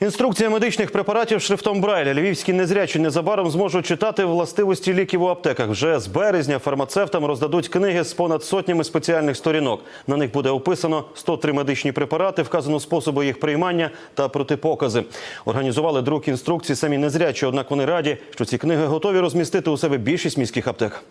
Інструкція медичних препаратів шрифтом Брайля. Львівські незрячі незабаром зможуть читати властивості ліків у аптеках. Вже з березня фармацевтам роздадуть книги з понад сотнями спеціальних сторінок. На них буде описано 103 медичні препарати, вказано способи їх приймання та протипокази. Організували друк інструкцій самі незрячі, однак вони раді, що ці книги готові розмістити у себе більшість міських аптек.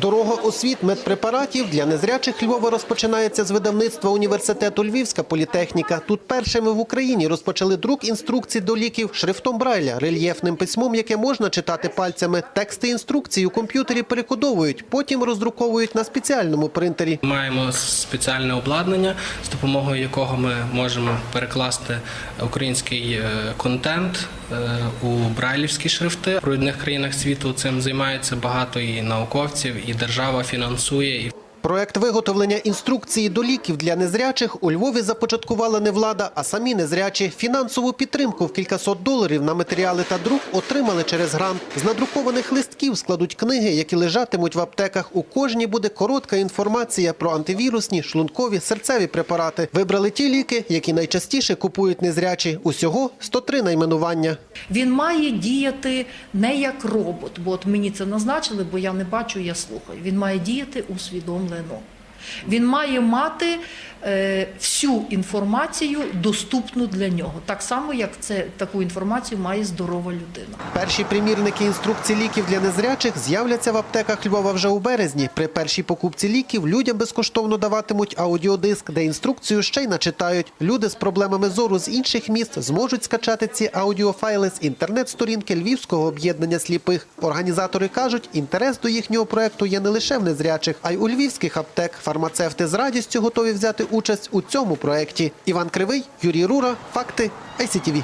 Дорога освіт медпрепаратів для незрячих Львова розпочинається з видавництва університету Львівська політехніка. Тут першими в Україні розпочали друк інструкцій до ліків шрифтом Брайля, рельєфним письмом, яке можна читати пальцями. Tексти інструкцій у комп'ютері перекодовують, потім роздруковують на спеціальному принтері. Маємо спеціальне обладнання, з допомогою якого ми можемо перекласти український е, контент е, у брайлівські шрифти. В провідних країнах світу цим займається багато і науковців, і держава фінансує. Проект виготовлення інструкції до ліків для незрячих у Львові започаткувала не влада, а самі незрячі. Фінансову підтримку в кількасот доларів на матеріали та друк отримали через грант. З надрукованих листків складуть книги, які лежатимуть в аптеках. У кожній буде коротка інформація про антивірусні, шлункові, серцеві препарати. Вибрали ті ліки, які найчастіше купують незрячі. Усього 103 найменування. Він має діяти не як робот, бо от мені це назначили, бо я не бачу, я слухаю. Він має діяти усвідомлено. 팔복 Він має мати е, всю інформацію доступну для нього, так само як це таку інформацію має здорова людина. Перші примірники інструкцій ліків для незрячих з'являться в аптеках Львова вже у березні. При першій покупці ліків людям безкоштовно даватимуть аудіодиск, де інструкцію ще й начитають. Люди з проблемами зору з інших міст зможуть скачати ці аудіофайли з інтернет-сторінки Львівського об'єднання сліпих. Організатори кажуть, інтерес до їхнього проекту є не лише в незрячих, а й у львівських аптек фармацевти з радістю готові взяти участь у цьому проєкті. Іван Кривий, Юрій Рура, факти ICTV.